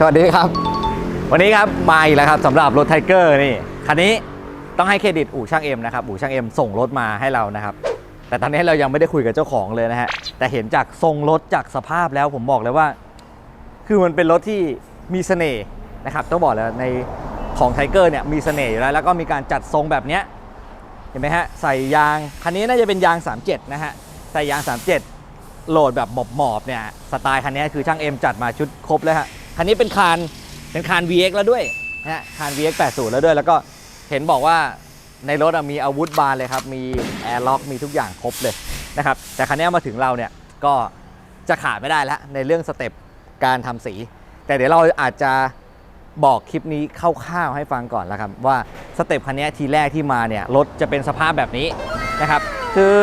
สวัสดีครับ วันนี้ครับมาอีกแล้วครับสำหรับรถไทเกอร์นี่คันนี้ต้องให้เครดิตอู่ช่างเอ็มนะครับอู่ช่างเอ็มส่งรถมาให้เรานะครับ แต่ตอนนี้เรายังไม่ได้คุยกับเจ้าของเลยนะฮะแต่เห็นจากทรงรถจากสภาพแล้วผมบอกเลยว่า คือมันเป็นรถที่มีเสน่ห์นะครับต้องบอกเลยในของไทเกอร์เนี่ยมีเสน่ห์อยู่แล้ว แล้วก็มีการจัดทรงแบบเนี้ยเห็นไหมฮะใส่ยางคันนี้น่าจะเป็นยาง 37 นะฮะใส่ยาง 37 โหลดแบบหมอบๆเนี่ยสไตล์คันนี้คือช่างเอ็มจัดมาชุดครบเลยฮะ คันนี้เป็นคานเป็นคาน VX แล้วด้วยนะฮะคาน VX 80 แล้วด้วย แล้วก็เห็นบอกว่าในรถอะมีอาวุธบานเลยครับ มีแอร์ล็อกมีทุกอย่างครบเลยนะครับ แต่คันนี้มาถึงเราเนี่ยก็จะขาดไม่ได้แล้วในเรื่องสเต็ปการทำสี แต่เดี๋ยวเราอาจจะบอกคลิปนี้คร่าวๆให้ฟังก่อนแล้วครับ ว่าสเต็ปคันนี้ทีแรกที่มาเนี่ยรถจะเป็นสภาพแบบนี้นะครับ คือ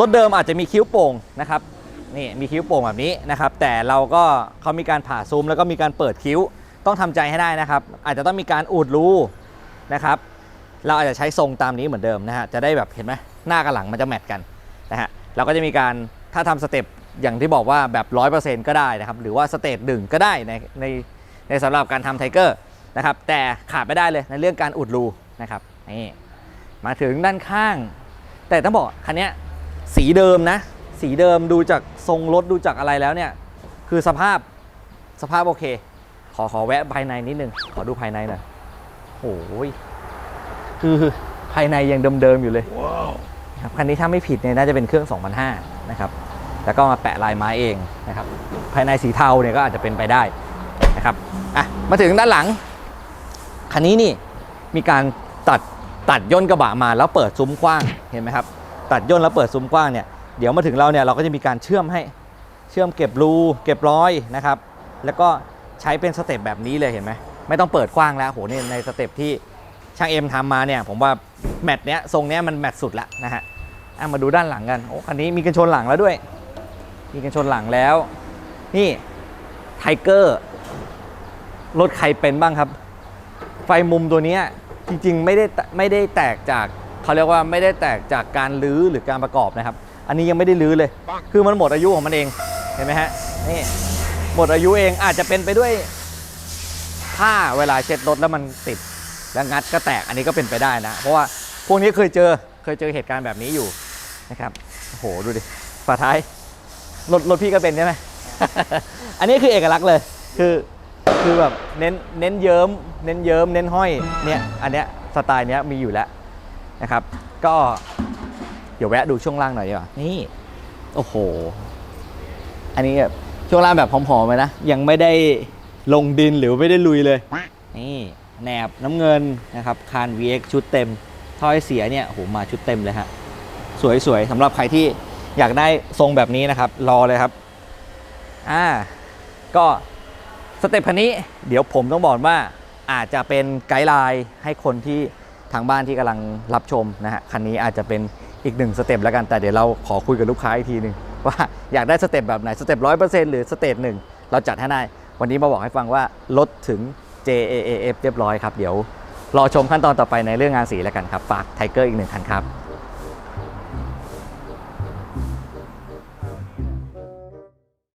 รถเดิมอาจจะมีคิ้วโป่งนะครับ นี่มีคิ้วโป่งแบบนี้นะครับ แต่เราก็เขามีการผ่าซูมแล้วก็มีการเปิดคิ้วต้องทำใจให้ได้นะครับ อาจจะต้องมีการอุดรูนะครับ เราอาจจะใช้ทรงตามนี้เหมือนเดิมนะฮะจะได้แบบเห็นไหมหน้ากับหลังมันจะแมทกันนะฮะเราก็จะมีการถ้าทำสเต็ปอย่างที่บอกว่าแบบ 100%ก็ได้นะครับ หรือว่าสเตจหนึ่งก็ได้ในในในสำหรับการทำไทเกอร์นะครับ แต่ขาดไม่ได้เลยในเรื่องการอุดรูนะครับนี่มาถึงด้านข้าง แต่ต้องบอกคันนี้สีเดิมนะ สีเดิมดูจากทรงรถดูจากอะไรแล้วเนี่ย คือสภาพสภาพโอเค ขอขอแวะภายในนิดนึง ขอดูภายในหน่อยโอ้ยคือภายในยังเดิมๆอยู่เลยครับคันนี้ถ้าไม่ผิดเนี่ยน่าจะเป็นเครื่อง 2005 นะครับ แล้วก็มาแปะลายไม้เองนะครับ ภายในสีเทาเนี่ยก็อาจจะเป็นไปได้นะครับ อะ มาถึงด้านหลัง คันนี้นี่มีการตัดตัดย่นกระบะมาแล้วเปิดซุ้มกว้าง เห็นไหมครับ ตัดย่นแล้วเปิดซุ้มกว้างเนี่ย เดี๋ยวมาถึงเราเนี่ยเราก็จะมีการเชื่อมให้เชื่อมเก็บรูเก็บรอยนะครับ แล้วก็ใช้เป็นสเต็ปแบบนี้เลยเห็นไหมไม่ต้องเปิดกว้างแล้วโหนี่ในสเต็ปที่ช่างเอ็มทำมาเนี่ยผมว่าแมตช์เนี้ยทรงเนี้ยมันแมตช์สุดละนะฮะมาดูด้านหลังกันโอ้คันนี้มีกันชนหลังแล้วด้วย มีกันชนหลังแล้ว นี่ไทเกอร์รถใครเป็นบ้างครับ ไฟมุมตัวเนี้ยจริงๆไม่ได้ไม่ได้แตกจากเขาเรียกว่าไม่ได้แตกจากการลื้อหรือการประกอบนะครับ อันนี้ยังไม่ได้ลื้อเลย คือมันหมดอายุของมันเอง เห็นไหมฮะ นี่ หมดอายุเอง อาจจะเป็นไปด้วยผ้าเวลาเช็ดรถแล้วมันติด แล้วงัดก็แตก อันนี้ก็เป็นไปได้นะ เพราะว่าพวกนี้เคยเจอ เคยเจอเหตุการณ์แบบนี้อยู่นะครับ โอ้โห ดูดิ ฝาท้าย รถรถพี่ก็เป็นใช่ไหม อันนี้คือเอกลักษณ์เลย คือ คือแบบเน้น เน้นเยิ้ม เน้นเยิ้ม เน้นห้อย เนี่ย อันเนี้ยสไตล์เนี้ยมีอยู่แล้วนะครับ ก็ เดี๋ยวแวะดูช่วงล่างหน่อยดีกว่านี่ โอ้โห อันนี้แบบช่วงล่างแบบผอมๆเลยนะ ยังไม่ได้ลงดินหรือไม่ได้ลุยเลย นี่แหนบน้ำเงินนะครับคาน VX ชุดเต็มถ้อยเสียเนี่ยโอ้โหมาชุดเต็มเลยฮะ สวยๆสำหรับใครที่อยากได้ทรงแบบนี้นะครับ รอเลยครับ อ่า ก็สเต็ปคันนี้ เดี๋ยวผมต้องบอกว่าอาจจะเป็นไกด์ไลน์ให้คนที่ทางบ้านที่กำลังรับชมนะฮะ คันนี้อาจจะเป็น อีกหนึ่งสเต็ปแล้วกันแต่เดี๋ยวเราขอคุยกับลูกค้าอีกทีหนึ่งว่าอยากได้สเต็ปแบบไหนสเต็ปร้อยเปอร์เซ็นต์หรือสเต็ปหนึ่งเราจัดให้ได้วันนี้มาบอกให้ฟังว่าลดถึง JAAF เรียบร้อยครับ เดี๋ยวรอชมขั้นตอนต่อไปในเรื่องงานสีแล้วกันครับ ฝากไทเกอร์อีกหนึ่งคันครับ